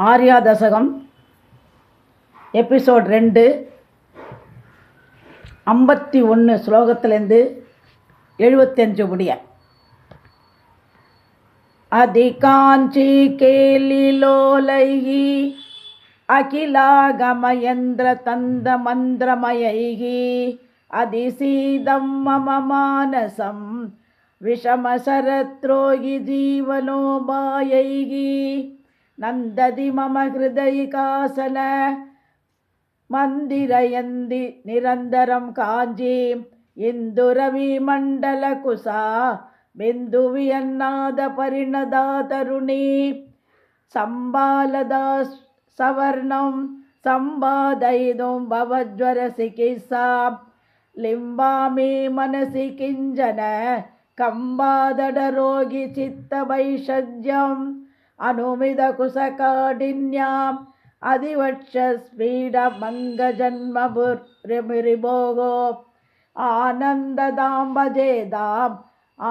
ஆர்யா தசகம் எபிசோட் ரெண்டு ஐம்பத்தி ஒன்று ஸ்லோகத்திலேருந்து எழுபத்தஞ்சு முடிய. அதிகாஞ்சி கேலிலோலைகி அகிலாகமயந்திர தந்த மந்திரமயைகி அதிசீதம் மம மானசம் விஷமசரத்ரோகி ஜீவனோபாயைகி நந்ததி மம ஹிருதயிகாசன மந்திரயந்தி நிரந்தரம் காஞ்சி இந்துரவி மண்டல குசா பிந்துவியன்னாத பரிணதா தருணி சம்பாலதா சவர்ணம் சம்பாதயிதும் பவஜ்வர சிகிச்சா अनुमिदकुशकाडिन्याम् अधिवक्षस्पीडभङ्गजन्मभुर्मिभोगो आनन्ददाम्बजेदाम्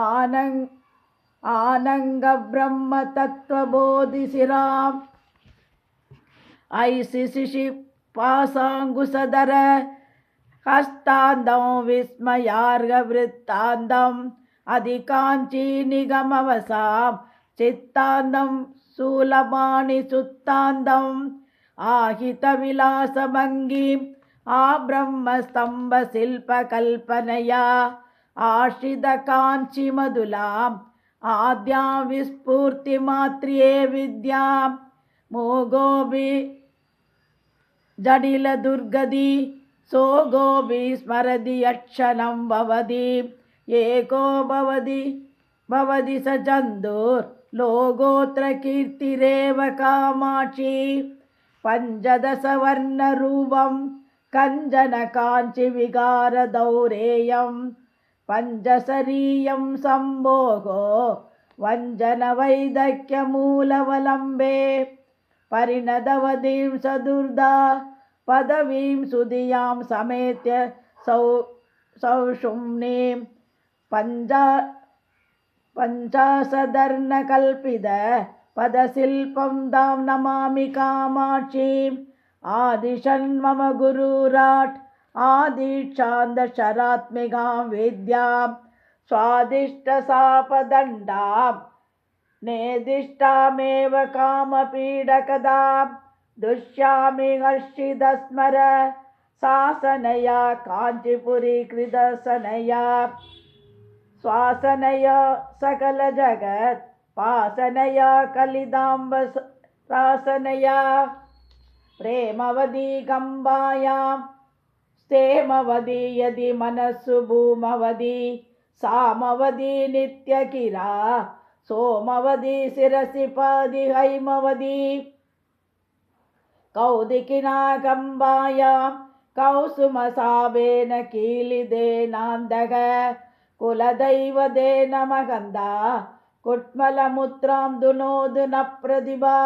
आनङ् आनङ्गब्रह्मतत्त्वबोधिशिराम् सिशिशि हस्तान्दं विस्मयार्घवृत्तान्दं अधिकाञ्चीनिगमवसाम् चित्तान्दं शूलभाणि सुन्दम् आहितविलासभङ्गीम् आब्रह्मस्तम्भशिल्पकल्पनया आश्रितकाञ्चिमधुलाम् आद्या विस्फूर्तिमात्र्ये विद्यां मोगोवि जटिलदुर्गधि स्मरति यक्षणं भवति एको भवति भवति स जन्धुर् लोगोत्रकीर्तिरेव कामाक्षी पञ्चदशवर्णरूपं कञ्जनकाञ्चिविकारदौरेयं पञ्चशरीयं सम्भोगो वञ्जनवैदग्यमूलवलम्बे परिणदवतीं सदुर्दा पदवीं सुधियां समेत्य सौ सौषुम्नीं पञ्चा पञ्चाशदर्णकल्पित पदशिल्पं तां नमामि कामाक्षीम् आदिशन् मम गुरुराट् आदिक्षान्दशरात्मिकां विद्यां स्वादिष्टसापदण्डां नेदिष्टामेव कामपीडकदां दुष्यामि हर्षिदस्मर शासनया काञ्चीपुरीकृतसनया स्वासनया सकलजगत् पासनया कलिदाम्ब रासनया प्रेमवदी गम्बायां स्थेमवदी यदि मनस्सु भूमवदी सामवदी नित्यकिरा सोमवदी शिरसि पादि हैमवदी कौदिकिना गम्बायां कौसुमसावेन कीलिदेनान्दग कुलदैवदे नमगन्धा कुट्मलमुद्रां दुनोदु न प्रतिभा।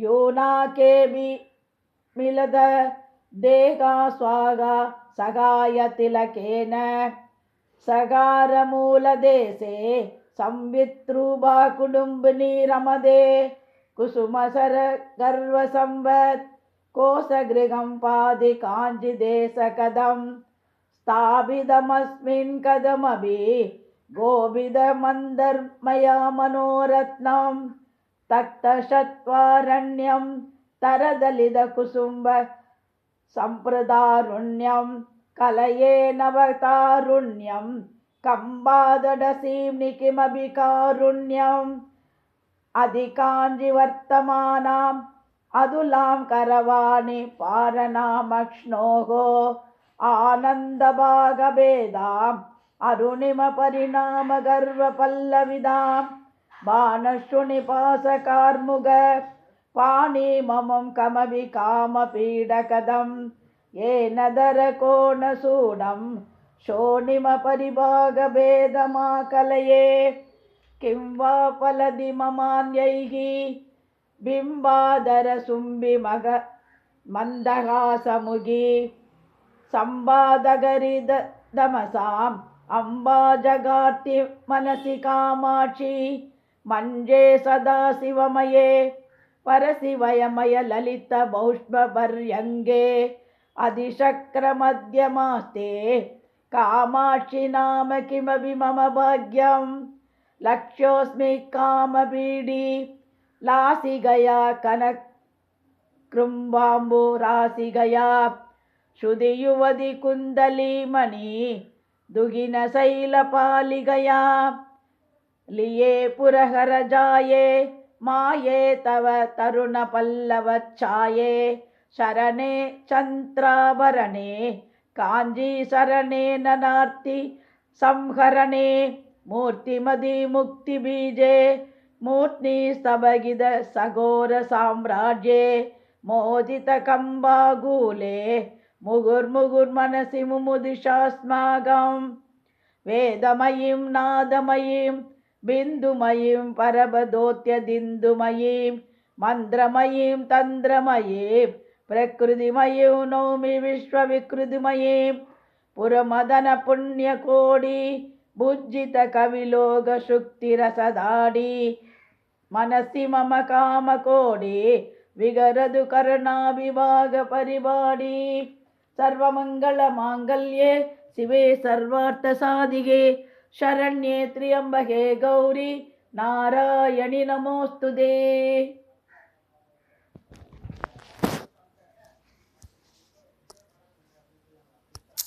यूनाकेऽपि मिलद। देगा स्वागा सगायतिलकेन सगारमूलदेशे संवित्रूपा कुटुम्बिनी रमदे। कुसुमसर गर्वसंवत् कोसगृहं पादि काञ्चिदेशकदम् स्थापितमस्मिन् कदमपि गोविदमन्दर्मया मनोरत्नं सम्प्रदारुण्यं कलये नवतारुण्यं कम्बादडसीं किमपि कारुण्यम् अधिकाञ्जिवर्तमानाम् अदुलां करवाणि पारणामक्ष्णोः आनन्दभागभेदाम् अरुणिमपरिणामगर्वपल्लविदां बाणशुनिपासकार्मुग पाणिममं कमपि कामपीडकदं येन दरकोणसूडं शोणिमपरिभागभेदमाकलये। किं वा फलदि ममान्यैः बिम्बादरसुम्बिमग मन्दहासमुगी सम्बादगरिदमसाम् अम्बा जगाति मनसि कामाक्षी मञ्जे सदा शिवमये परशिवयमय ललितबौष्पपर्यङ्गे अधिशक्रमध्यमास्ते कामाक्षि नाम किमपि मम भाग्यं लक्ष्योऽस्मि कामपीडी लासिगया कनक श्रुतियुवति कुन्दलीमणि दुहिनशैलपालिगया लिये पुरहरजाये माये तव तरुणपल्लवच्छाये। शरणे चन्द्राभरणे काञ्जीशरणे ननार्ति संहरणे मूर्तिमदिमुक्तिबीजे मूर्ति स्तभगिद सघोरसाम्राज्ये मोदितकम्बागूले मुहुर्मुहुर्मनसि मुमुदिशास्माकं वेदमयीं नादमयीं बिन्दुमयीं परबदोत्यदिन्दुमयीं मन्त्रमयीं तन्द्रमयीं प्रकृतिमयीं नौमि विश्वविकृतिमयीं पुरमदनपुण्यकोडि भुज्जितकविलोकशुक्तिरसदाडि मनसि मम कामकोडि विगरदु करुणाविभागपरिपाडी ಸರ್ವಮಂಗಳಮಾಂಗಲ್ಯೆ ಶಿವೆ ಸರ್ವಾರ್ಥಸಾಧಿಗೆ ಶರಣ್ಯೇ ತ್ರ್ಯಂಬಗೆ ಗೌರಿ ನಾರಾಯಣಿ ನಮೋಸ್ತುದೇ